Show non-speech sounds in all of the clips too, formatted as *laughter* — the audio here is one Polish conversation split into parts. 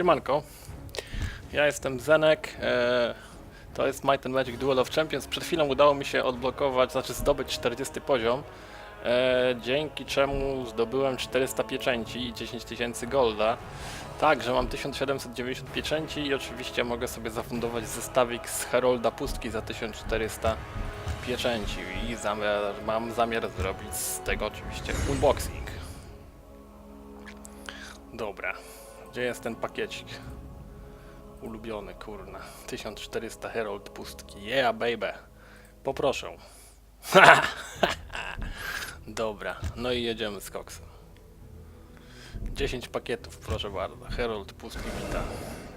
Siemanko, ja jestem Zenek, e, to jest Might and Magic Duel of Champions. Przed chwilą udało mi się odblokować, znaczy zdobyć 40 poziom, e, dzięki czemu zdobyłem 400 pieczęci i 10 tysięcy golda. Także mam 1790 pieczęci i oczywiście mogę sobie zafundować zestawik z Herolda Pustki za 1400 pieczęci i zamiar, mam zamiar zrobić z tego oczywiście unboxing. Dobra, gdzie jest ten pakiecik? Ulubiony, kurna. 1400 Herald Pustki. Yeah, baby. Poproszę. *laughs* Dobra, no i jedziemy z koksem. 10 pakietów, proszę bardzo. Herald Pustki Wita.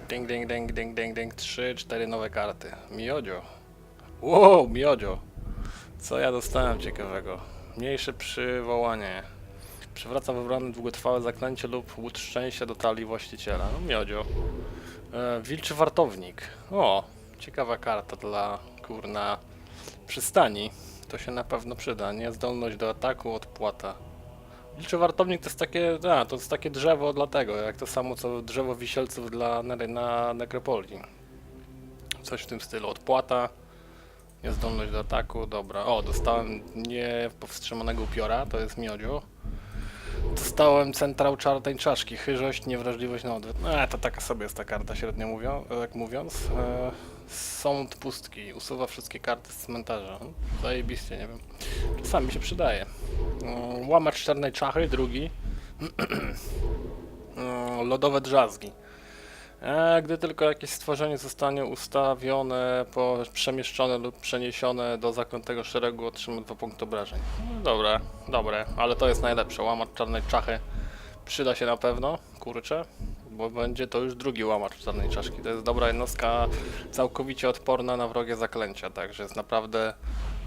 Ding, ding, ding, ding, ding, ding. 3, 4 nowe karty. Miodzio. Wow, miodzio. Co ja dostałem ciekawego? Mniejsze przywołanie. Przywraca wybrane długotrwałe zaklęcie lub łód szczęścia do talii właściciela. No miodzio. E, wilczy wartownik. O, ciekawa karta dla kurna przystani. To się na pewno przyda. Niezdolność do ataku, odpłata. Wilczy wartownik to jest takie, a, to jest takie drzewo dlatego, jak to samo co drzewo wisielców dla na nekropolii. Coś w tym stylu. Odpłata. Niezdolność do ataku, dobra. O, dostałem niepowstrzymanego upiora, to jest miodzio. Dostałem centrał czarnej czaszki, chyżość, niewrażliwość na odwet. No, to taka sobie jest ta karta, średnio mówią, tak mówiąc. E, sąd pustki, usuwa wszystkie karty z cmentarza. Zajebiście, nie wiem. Czasami się przydaje. Mm, Łamacz czarnej czachy, drugi. Mm, *clears throat* Lodowe drzazgi. E, gdy tylko jakieś stworzenie zostanie ustawione, po, przemieszczone lub przeniesione do zaklętego szeregu, otrzyma dwa punkty obrażeń. No, Dobra, dobre, ale to jest najlepsze. Łamacz czarnej czachy przyda się na pewno, kurczę, bo będzie to już drugi łamacz czarnej czaszki. To jest dobra jednostka, całkowicie odporna na wrogie zaklęcia, także jest naprawdę,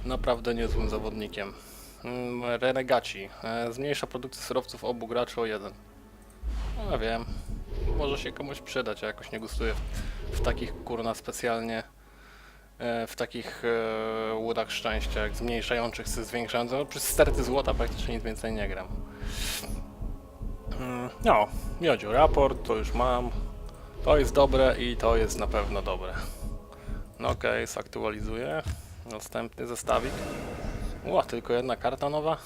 naprawdę niezłym zawodnikiem. Mm, Renegaci. E, zmniejsza produkcję surowców obu graczy o jeden. No wiem, może się komuś przydać, ja jakoś nie gustuję w, w takich kurna specjalnie e, w takich e, łódach szczęścia, jak zmniejszających czy zwiększających. No, przez sterty złota praktycznie nic więcej nie gram. Mm, No, miodziu, raport, to już mam. To jest dobre i to jest na pewno dobre. No okej, zaktualizuję. Następny zestawik. Ła, tylko jedna karta nowa.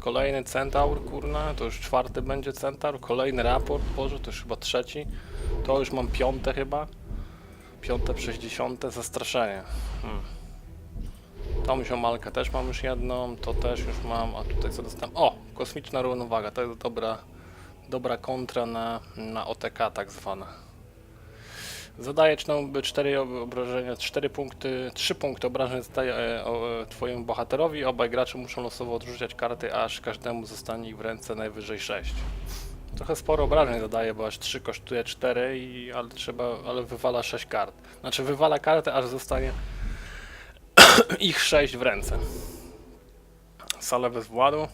Kolejny centaur, kurna, to już czwarty będzie centaur. Kolejny raport, boże, to już chyba trzeci. To już mam piąte chyba. Piąte przez dziesiąte, zastraszenie. Hmm. Tą ziomalkę też mam już jedną, to też już mam, a tutaj co dostałem? O! Kosmiczna równowaga, to jest dobra, dobra kontra na, na OTK tak zwana. Zadaje 4 obrażenia, 4 punkty, 3 punkty obrażeń zadaje e, o, e, twojemu bohaterowi. Obaj gracze muszą losowo odrzucać karty, aż każdemu zostanie ich w ręce najwyżej 6. Trochę sporo obrażeń zadaje, bo aż 3 kosztuje 4, i, ale trzeba, ale wywala 6 kart. Znaczy wywala kartę, aż zostanie *coughs* ich 6 w ręce. Sale bez władu.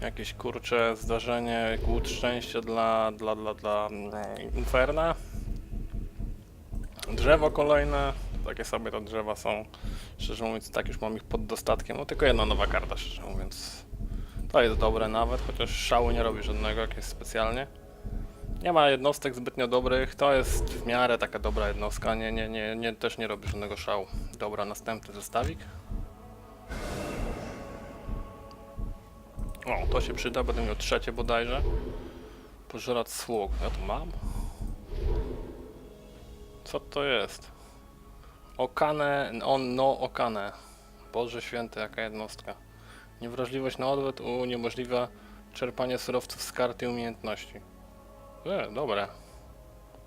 Jakieś kurcze zdarzenie, głód szczęścia dla, dla, dla, dla mm, Inferna. Drzewo kolejne, takie sobie to drzewa są. Szczerze mówiąc, tak już mam ich pod dostatkiem. No tylko jedna nowa karta, szczerze mówiąc. To jest dobre nawet, chociaż szału nie robi żadnego jakieś specjalnie. Nie ma jednostek zbytnio dobrych, to jest w miarę taka dobra jednostka, nie, nie, nie, nie, też nie robi żadnego szału. Dobra, następny zestawik. O, to się przyda, będę miał trzecie bodajże. Pożerać sług, ja to mam? Co to jest? Okane, on no okane. Boże święty, jaka jednostka. Niewrażliwość na odwet uniemożliwia czerpanie surowców z karty umiejętności. E, dobre.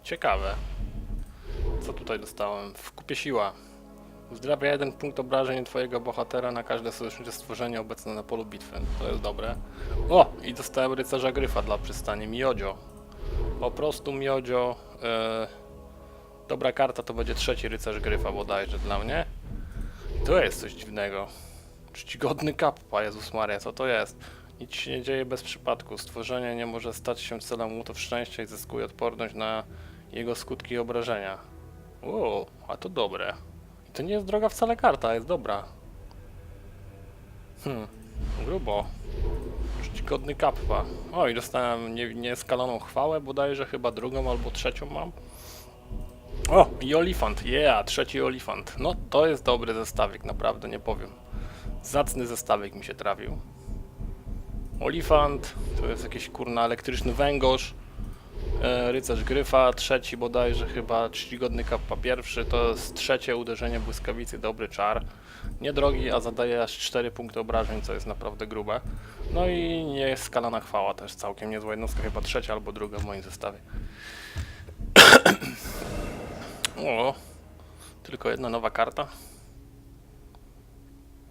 Ciekawe. Co tutaj dostałem? W kupie siła. Zdrawia jeden punkt obrażeń twojego bohatera na każde sojusznicze stworzenie obecne na polu bitwy. To jest dobre. O! I dostałem rycerza gryfa dla przystani. Miodzio. Po prostu miodzio. E, dobra karta to będzie trzeci rycerz gryfa bodajże dla mnie. To jest coś dziwnego. Czcigodny kappa, Jezus Maria, co to jest? Nic się nie dzieje bez przypadku. Stworzenie nie może stać się celem łutów szczęścia i zyskuje odporność na jego skutki i obrażenia. O, a to dobre. To nie jest droga wcale karta, jest dobra. Hmm, grubo. Czci- godny kappa. O i dostałem nie- nieskaloną chwałę, bodajże chyba drugą albo trzecią mam. O, i olifant, yeah, trzeci olifant. No to jest dobry zestawik, naprawdę nie powiem. Zacny zestawik mi się trafił. Olifant, to jest jakiś kurna elektryczny węgorz. E, rycerz gryfa, trzeci bodajże chyba czcigodny kappa pierwszy, to jest trzecie uderzenie błyskawicy, dobry czar. Niedrogi, a zadaje aż 4 punkty obrażeń, co jest naprawdę grube. No i nieskalana chwała też całkiem niezła jednostka, chyba trzecia albo druga w moim zestawie. O, tylko jedna nowa karta.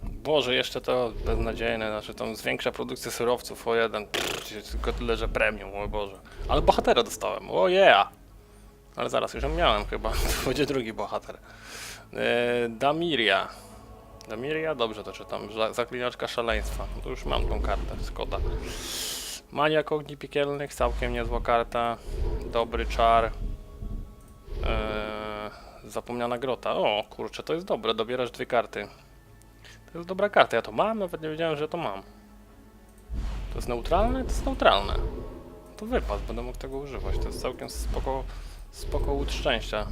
Boże, jeszcze to beznadziejne, znaczy tam zwiększa produkcję surowców o jeden, Pff, tylko tyle, że premium, o Boże. Ale bohatera dostałem, o yeah! Ale zaraz, już ją miałem chyba, *laughs* to będzie drugi bohater. E, Damiria. Damiria, dobrze to czytam, Za- zaklinaczka szaleństwa. To już mam tą kartę, szkoda. Maniak ogni piekielnych, całkiem niezła karta. Dobry czar. Eee, zapomniana grota. O, kurczę, to jest dobre, dobierasz dwie karty. To jest dobra karta, ja to mam, nawet nie wiedziałem, że to mam. To jest neutralne? To jest neutralne. To wypas, będę mógł tego używać, to jest całkiem spoko, spoko łód szczęścia.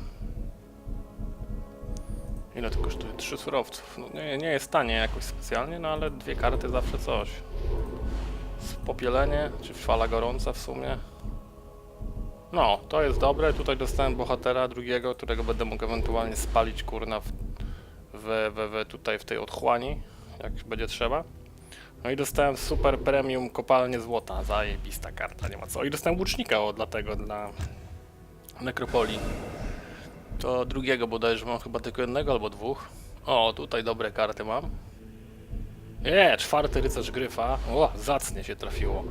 Ile to kosztuje? Trzy surowców. No nie, nie jest tanie jakoś specjalnie, no ale dwie karty zawsze coś. Popielenie, czy fala gorąca w sumie. No, to jest dobre. Tutaj dostałem bohatera drugiego, którego będę mógł ewentualnie spalić kurna w, we, we, we tutaj w tej otchłani, jak będzie trzeba. No i dostałem super premium kopalnię złota. Zajebista karta, nie ma co. I dostałem łucznika o, dlatego dla nekropolii. To drugiego bodajże mam chyba tylko jednego albo dwóch. O, tutaj dobre karty mam. Nie, czwarty rycerz gryfa. O, zacnie się trafiło.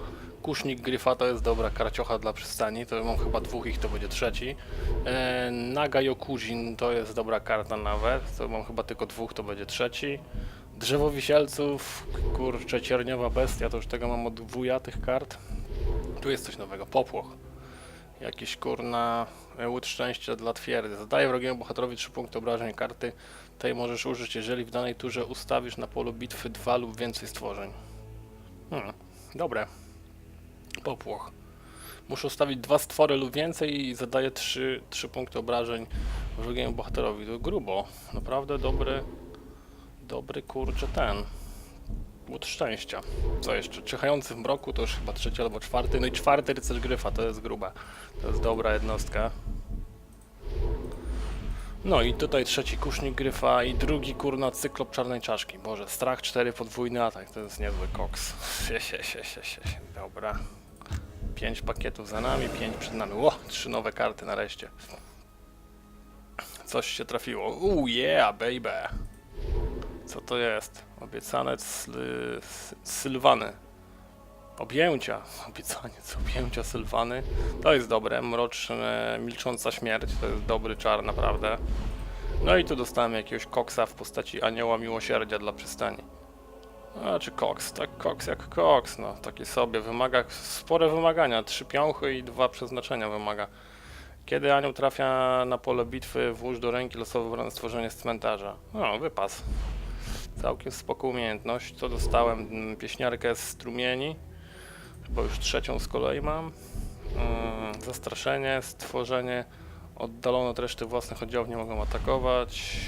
Kusznik gryfa to jest dobra karciocha dla przystani. To mam chyba dwóch ich, to będzie trzeci. E, Naga Yokujin to jest dobra karta nawet. To mam chyba tylko dwóch, to będzie trzeci. Drzewo wisielców, kurczę, cierniowa bestia, to już tego mam od wuja tych kart. Tu jest coś nowego, popłoch. Jakiś kurna łód szczęścia dla twierdzy. Zadaje wrogiemu bohaterowi 3 punkty obrażeń karty. Tej możesz użyć, jeżeli w danej turze ustawisz na polu bitwy dwa lub więcej stworzeń. Hmm, dobre. Popłoch. Muszę ustawić dwa stwory lub więcej i zadaje 3, 3 punkty obrażeń wrogiemu bohaterowi. To grubo. Naprawdę dobry, dobry kurczę ten. Łód szczęścia. Co jeszcze? Czyhający w mroku to już chyba trzeci albo czwarty. No i czwarty rycerz gryfa, to jest gruba. To jest dobra jednostka. No i tutaj trzeci kusznik gryfa i drugi kurna cyklop czarnej czaszki. Boże, strach 4 podwójny atak, to jest niezły koks. Sie, sie, sie, sie. sie. Dobra. Pięć pakietów za nami, pięć przed nami. Ło, trzy nowe karty nareszcie. Coś się trafiło. Uuu, yeah, baby. Co to jest? Obiecaniec sly, Sylwany. Objęcia. Obiecaniec objęcia Sylwany. To jest dobre. Mroczne, milcząca śmierć. To jest dobry czar, naprawdę. No i tu dostałem jakiegoś koksa w postaci anioła miłosierdzia dla przystani. A czy koks? Tak, koks jak koks. No, taki sobie. Wymaga spore wymagania. Trzy piąchy i dwa przeznaczenia wymaga. Kiedy anioł trafia na pole bitwy, włóż do ręki losowe wybrane stworzenie z cmentarza. No, wypas. Całkiem spoko umiejętność. To dostałem mm, pieśniarkę z strumieni. Chyba już trzecią z kolei mam. Yy, zastraszenie, stworzenie. Oddalone od reszty własnych oddziałów nie mogą atakować.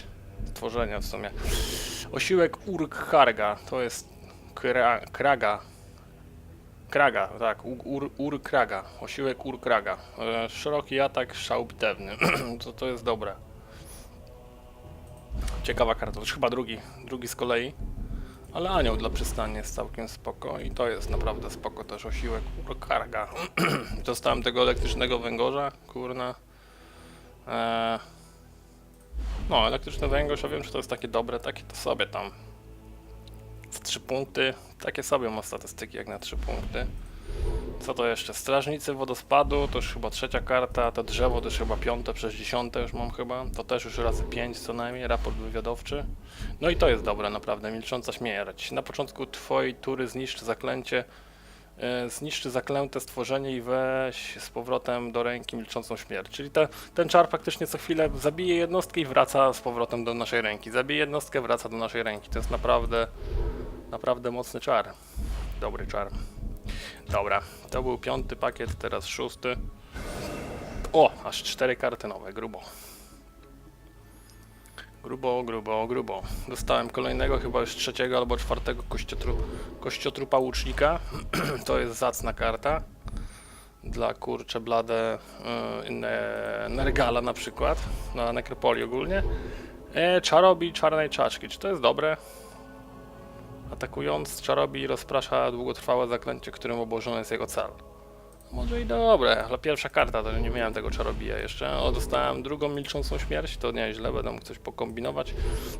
Stworzenia w sumie. Osiłek Urkharga. To jest kra, Kraga. Kraga, tak, U- ur, Urkraga. Osiłek Urkraga. E, szeroki atak, szał bitewny. *clears throat* to, to jest dobre. Ciekawa karta, to chyba drugi, drugi z kolei. Ale anioł dla przystani jest całkiem spoko i to jest naprawdę spoko też osiłek Urkarga. *clears throat* Dostałem tego elektrycznego węgorza, kurna. Eee, no, elektryczny węgorz, ja wiem, czy to jest takie dobre, takie to sobie tam. W 3 punkty, takie sobie ma statystyki jak na 3 punkty. Co to jeszcze? Strażnicy wodospadu, to już chyba trzecia karta, to drzewo to już chyba piąte przez dziesiąte już mam chyba. To też już razy 5 co najmniej, raport wywiadowczy. No i to jest dobre naprawdę, milcząca śmierć. Na początku twojej tury zniszcz zaklęcie, zniszczy zaklęte stworzenie i weź z powrotem do ręki milczącą śmierć. Czyli te, ten czar faktycznie co chwilę zabije jednostkę i wraca z powrotem do naszej ręki. Zabije jednostkę, wraca do naszej ręki. To jest naprawdę, naprawdę mocny czar. Dobry czar. Dobra, to był piąty pakiet, teraz szósty. O, aż cztery karty nowe, grubo. Grubo, grubo, grubo. Dostałem kolejnego, chyba już trzeciego albo czwartego kościotru, kościotrupa łucznika. *clears throat* to jest zacna karta. Dla kurcze blade yy, ne, Nergala na przykład, na nekropolii ogólnie. E, czarobi czarnej czaszki, czy to jest dobre? Atakując, czarobi rozprasza długotrwałe zaklęcie, którym obłożony jest jego cel. Może i dobre, ale pierwsza karta, to nie miałem tego czarobija jeszcze. O, dostałem drugą milczącą śmierć, to nieźle, będę mógł coś pokombinować.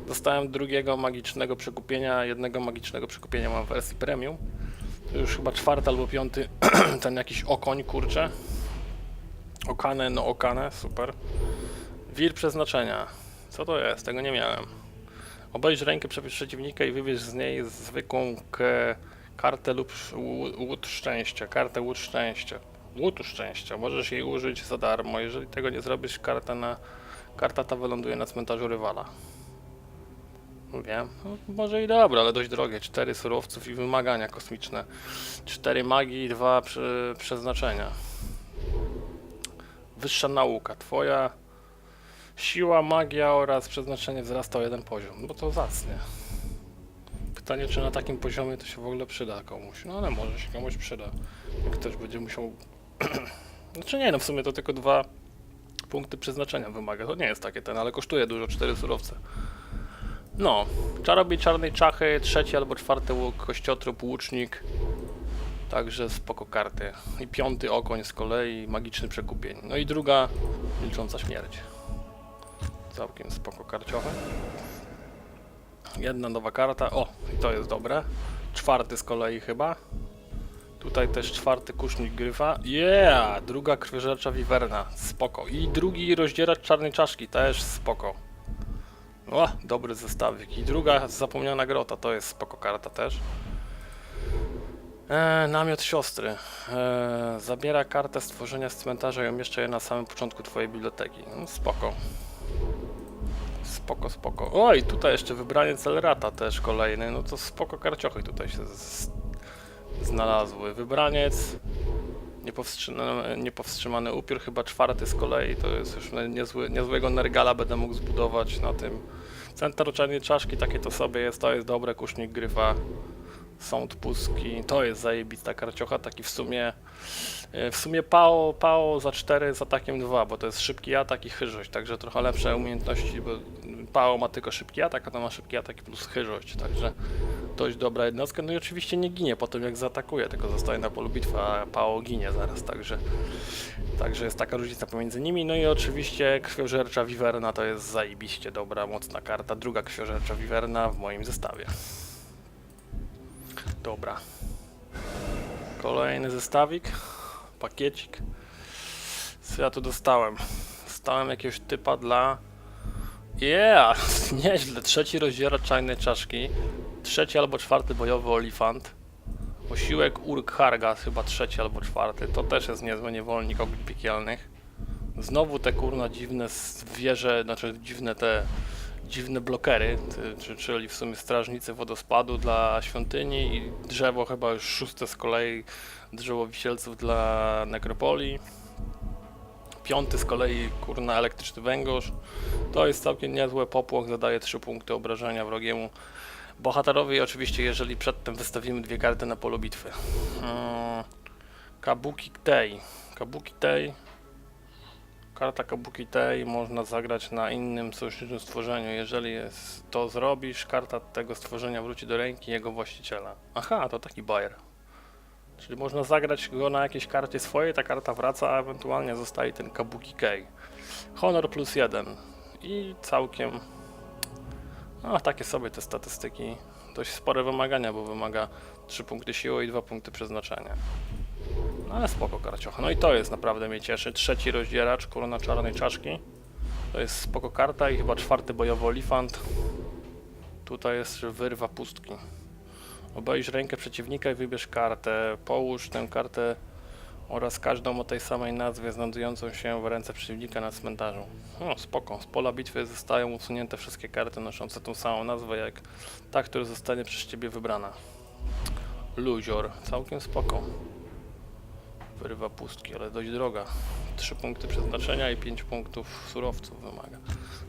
Dostałem drugiego magicznego przekupienia, jednego magicznego przekupienia mam w wersji premium. To już chyba czwarty albo piąty, *clears throat* ten jakiś okoń, kurczę. Okane, no okane, super. Wir przeznaczenia. Co to jest? Tego nie miałem. Obejrz rękę przeciwnika i wybierz z niej zwykłą k- kartę lub łód szczęścia. Kartę łód szczęścia. Łód szczęścia. Możesz jej użyć za darmo. Jeżeli tego nie zrobisz, karta, na, karta ta wyląduje na cmentarzu rywala. Wiem. No, może i dobra, ale dość drogie. Cztery surowców i wymagania kosmiczne. Cztery magii i dwa prze, przeznaczenia. Wyższa nauka. Twoja Siła, magia oraz przeznaczenie wzrasta o jeden poziom. Bo to zacnie. Pytanie, czy na takim poziomie to się w ogóle przyda komuś. No ale może się komuś przyda. Ktoś będzie musiał... *clears throat* znaczy nie, no w sumie to tylko dwa punkty przeznaczenia wymaga. To nie jest takie ten, ale kosztuje dużo, cztery surowce. No, czarobie czarnej czachy, trzeci albo czwarty łuk, kościotrup, łucznik. Także spoko karty. I piąty okoń z kolei, magiczny przekupień. No i druga, milcząca śmierć. Całkiem spoko karciowe. Jedna nowa karta. O, i to jest dobre. Czwarty z kolei chyba. Tutaj też czwarty kusznik gryfa. Yeah! Druga krwiożercza wiwerna. Spoko. I drugi rozdzieracz czarnej czaszki. Też spoko. O, dobry zestawik. I druga zapomniana grota. To jest spoko karta też. E, namiot siostry. E, zabiera kartę stworzenia z cmentarza i umieszcza je na samym początku twojej biblioteki. No, spoko. Spoko, spoko. Oj, tutaj jeszcze wybranie Celerata też kolejny. No to spoko karciochy tutaj się znalazły. Wybraniec. Niepowstrzymany, niepowstrzymany upiór, chyba czwarty z kolei. To jest już niezły, niezłego Nergala będę mógł zbudować na tym. Centrum czarnej czaszki, takie to sobie jest. To jest dobre. Kusznik gryfa. Sąd pustki. To jest zajebista karciocha. Taki w sumie W sumie PAO, PAO za 4, z atakiem 2, bo to jest szybki atak i chyżość, także trochę lepsze umiejętności, bo PAO ma tylko szybki atak, a to ma szybki atak plus chyżość, także dość dobra jednostka. No i oczywiście nie ginie po tym jak zaatakuje, tylko zostaje na polu bitwy, a PAO ginie zaraz, także, także jest taka różnica pomiędzy nimi. No i oczywiście krwiożercza Wiwerna to jest zajebiście dobra, mocna karta, druga krwiożercza Wiwerna w moim zestawie. Dobra. Kolejny zestawik pakiecik. Co ja tu dostałem? Dostałem jakiegoś typa dla... Yeah! *laughs* Nieźle. Trzeci rozdziera czarnej czaszki. Trzeci albo czwarty bojowy olifant. Osiłek Urkharga, chyba trzeci albo czwarty. To też jest niezły niewolnik ogni piekielnych. Znowu te kurna dziwne zwierzę, znaczy dziwne te dziwne blokery, czyli w sumie strażnicy wodospadu dla świątyni i drzewo chyba już szóste z kolei drzewo wisielców dla nekropolii. Piąty z kolei kurna elektryczny węgorz. To jest całkiem niezłe popłoch, zadaje 3 punkty obrażenia wrogiemu bohaterowi. Oczywiście jeżeli przedtem wystawimy dwie karty na polu bitwy. Hmm. Kabuki Tei. Kabuki Tei. Karta Kabuki Tei można zagrać na innym sojuszniczym stworzeniu. Jeżeli jest, to zrobisz, karta tego stworzenia wróci do ręki jego właściciela. Aha, to taki bajer. Czyli można zagrać go na jakiejś karcie swojej, ta karta wraca, a ewentualnie zostaje ten Kabuki Kei. Honor plus jeden. I całkiem... A, takie sobie te statystyki. Dość spore wymagania, bo wymaga 3 punkty siły i 2 punkty przeznaczenia. No ale spoko karciocha. No i to jest naprawdę mnie cieszy. Trzeci rozdzieracz, korona czarnej czaszki. To jest spoko karta i chyba czwarty bojowy olifant. Tutaj jest wyrwa pustki. Obejrz rękę przeciwnika i wybierz kartę. Połóż tę kartę oraz każdą o tej samej nazwie znajdującą się w ręce przeciwnika na cmentarzu. No spoko. Z pola bitwy zostają usunięte wszystkie karty noszące tą samą nazwę jak ta, która zostanie przez ciebie wybrana. Luzior. Całkiem spoko. Wyrywa pustki, ale dość droga. 3 punkty przeznaczenia i 5 punktów surowców wymaga.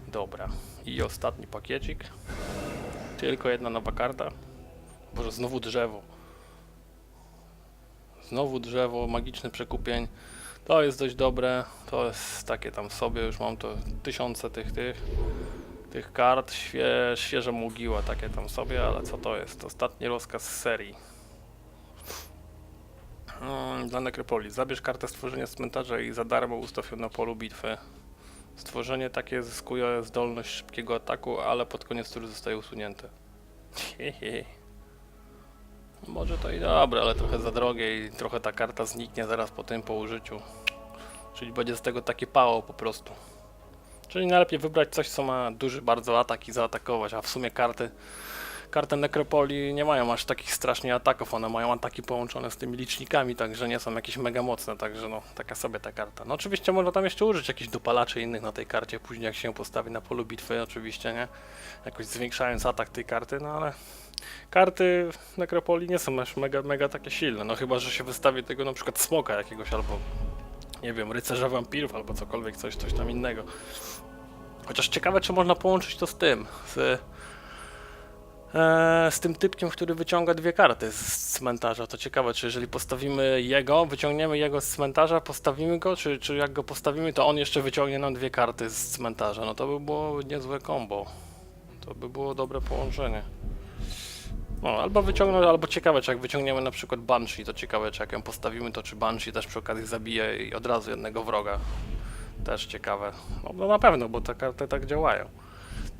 Dobra. I ostatni pakiecik. Tylko jedna nowa karta. Boże, znowu drzewo. Znowu drzewo, magiczny przekupień. To jest dość dobre. To jest takie tam sobie, już mam to tysiące tych tych tych kart, świe, świeże mugiła takie tam sobie, ale co to jest? Ostatni rozkaz z serii. Mm, Dla nekropolii. Zabierz kartę stworzenia cmentarza i za darmo ustaw ją na polu bitwy. Stworzenie takie zyskuje zdolność szybkiego ataku, ale pod koniec tury zostaje usunięte. Hehe. *laughs* Może to i dobre, ale trochę za drogie i trochę ta karta zniknie zaraz po tym po użyciu. Czyli będzie z tego takie pało po prostu. Czyli najlepiej wybrać coś, co ma duży bardzo atak i zaatakować, a w sumie karty karty Nekropolii nie mają aż takich strasznie ataków, one mają ataki połączone z tymi licznikami, także nie są jakieś mega mocne, także no, taka sobie ta karta. No oczywiście można tam jeszcze użyć jakichś dopalaczy innych na tej karcie, później jak się ją postawi na polu bitwy, oczywiście, nie? Jakoś zwiększając atak tej karty, no ale karty Nekropolii nie są aż mega, mega takie silne, no chyba, że się wystawi tego na przykład smoka jakiegoś albo nie wiem, rycerza wampirów albo cokolwiek, coś, coś tam innego. Chociaż ciekawe, czy można połączyć to z tym, z, z tym typkiem, który wyciąga dwie karty z cmentarza. To ciekawe, czy jeżeli postawimy jego, wyciągniemy jego z cmentarza, postawimy go, czy, czy jak go postawimy, to on jeszcze wyciągnie nam dwie karty z cmentarza. No to by było niezłe combo. To by było dobre połączenie. No, albo wyciągnąć, albo ciekawe, czy jak wyciągniemy na przykład Banshee, to ciekawe, czy jak ją postawimy, to czy Banshee też przy okazji zabije i od razu jednego wroga. Też ciekawe. No, no na pewno, bo te karty tak działają.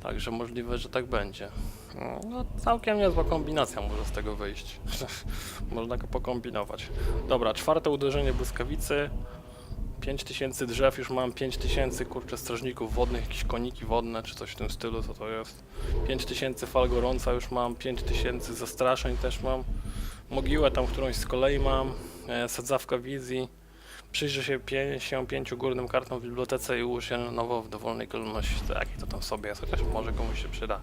Także możliwe, że tak będzie. No, No, całkiem niezła kombinacja może z tego wyjść. *laughs* Można go pokombinować. Dobra, czwarte uderzenie błyskawicy. 5000 drzew, już mam 5000 kurczę strażników wodnych, jakieś koniki wodne czy coś w tym stylu, co to jest. 5000 fal gorąca już mam, 5000 zastraszeń też mam. Mogiłę tam którąś z kolei mam, e, sadzawka wizji. Przyjrzę się 55 górnym kartom w bibliotece i ułóż je nowo w dowolnej kolejności. Tak, to tam sobie jest, chociaż może komuś się przyda.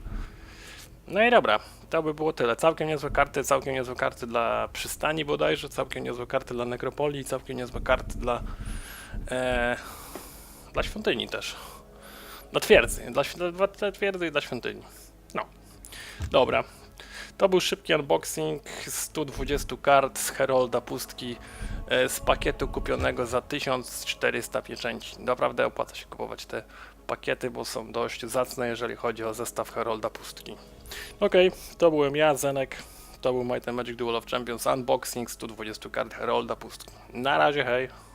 No i dobra, to by było tyle. Całkiem niezłe karty, całkiem niezłe karty dla przystani bodajże, całkiem niezłe karty dla nekropolii, całkiem niezłe karty dla e, dla świątyni też. Dla twierdzy, dla, dla, dla twierdzy i dla świątyni. No. Dobra. To był szybki unboxing 120 kart z Herolda Pustki e, z pakietu kupionego za 1400 pieczęci. Naprawdę opłaca się kupować te pakiety, bo są dość zacne, jeżeli chodzi o zestaw Herolda Pustki. Okej, to byłem ja, Zenek. To był Might and Magic Duel of Champions unboxing 120 kart Herolda Pustki. Na razie, hej!